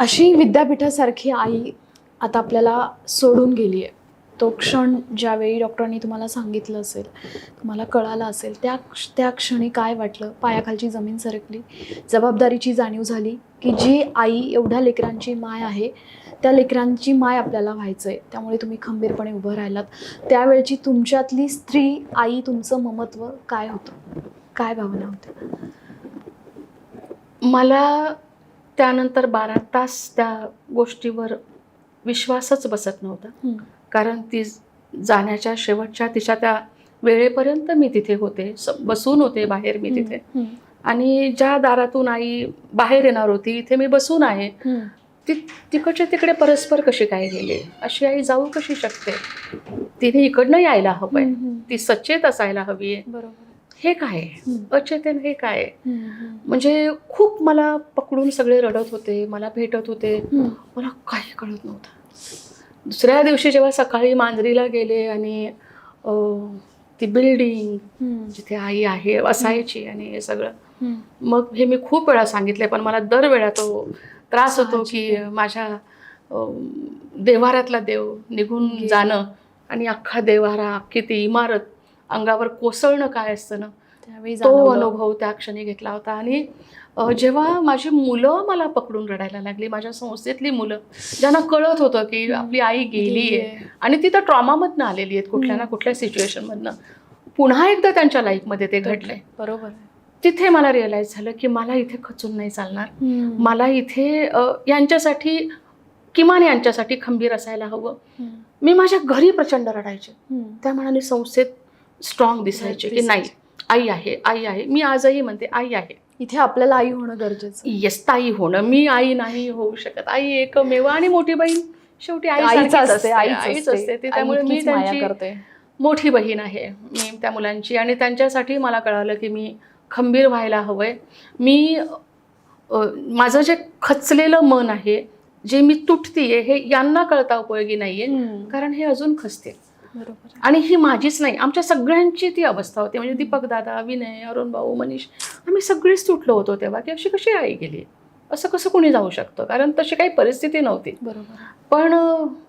अशी विद्यापीठासारखी आई आता आपल्याला सोडून गेली आहे तो क्षण ज्यावेळी डॉक्टरांनी तुम्हाला सांगितलं असेल तुम्हाला कळालं असेल त्या त्या क्षणी काय वाटलं? पायाखालची जमीन सरकली जबाबदारीची जाणीव झाली की जी आई एवढ्या लेकरांची माय आहे त्या लेकरांची माय आपल्याला व्हायचं आहे त्यामुळे तुम्ही खंबीरपणे उभं राहिलात. त्यावेळची तुमच्यातली स्त्री आई तुमचं ममत्व काय होतं? काय भावना होत्या? मला त्यानंतर बारा तास त्या गोष्टीवर विश्वासच बसत नव्हता. कारण ती जाण्याच्या शेवटच्या तिच्या त्या वेळेपर्यंत मी तिथे होते. बसून होते बाहेर मी तिथे. आणि ज्या दारातून आई बाहेर येणार होती इथे मी बसून आहे. ती तिकडच्या तिकडे परस्पर कशी काय गेले? अशी आई जाऊ कशी शकते? तिने इकडनं यायला हवंय. ती सचेत असायला हवी आहे बरोबर. हे काय. अचेतन हे काय. म्हणजे खूप मला पकडून सगळे रडत होते मला भेटत होते. मला काही कळत नव्हतं दुसऱ्या दिवशी जेव्हा सकाळी मांजरीला गेले आणि ती बिल्डिंग. जिथे आई आहे असायची आणि हे सगळं. मग हे मी खूप वेळा सांगितले पण मला दरवेळा तो त्रास होतो की. माझ्या अं, देव्हाऱ्यातला देव निघून. जाणं आणि अख्खा देव्हारा अख्खी ती इमारत अंगावर कोसळणं काय असतं ना त्यावेळी तो. अनुभव त्या क्षणी घेतला होता आणि जेव्हा माझी मुलं मला पकडून रडायला लागली माझ्या संस्थेतली मुलं ज्यांना कळत होतं की आपली आई गेली आहे गेलीये. आणि ती तर ट्रॉमामधनं आलेली आहेत कुठल्या ना. कुठल्या सिच्युएशनमधनं पुन्हा एकदा त्यांच्या लाईफमध्ये ते घडलंय बरोबर. तिथे मला रिअलाईज झालं की मला इथे खचून नाही चालणार. मला इथे यांच्यासाठी किमान यांच्यासाठी खंबीर असायला हवं. मी माझ्या घरी प्रचंड रडायचे. त्या मनाने संस्थेत स्ट्रॉंग दिसायचे की नाही आई आहे आई आहे. मी आजही म्हणते आई आहे. इथे आपल्याला आई होणं गरजेचं येस ताई होणं. मी आई नाही होऊ शकत. आई एकमेव आणि मोठी बहीण. शेवटी आई आईच असते आईच असते. त्यामुळे मी त्यांची करते. मोठी बहीण आहे मी त्या मुलांची. आणि त्यांच्यासाठी मला कळालं की मी खंबीर व्हायला हवंय. मी माझं जे खचलेलं मन आहे जे मी तुटतीये हे यांना कळता उपयोगी नाहीये. कारण हे अजून खचते बरोबर. आणि ही माझीच नाही आमच्या सगळ्यांची ती अवस्था होती म्हणजे दीपक दादा विनय अरुण भाऊ मनीष आम्ही सगळेच तुटलो होतो तेव्हा की अशी कशी आई गेली असं कसं कोणी जाऊ शकतं कारण तशी काही परिस्थिती नव्हती बरोबर. पण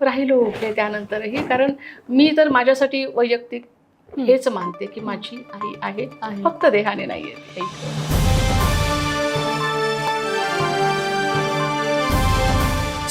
राहिलो उभे त्यानंतरही कारण मी तर माझ्यासाठी वैयक्तिक. हेच मानते की माझी आई आहे आहे. फक्त देहाने नाही आहे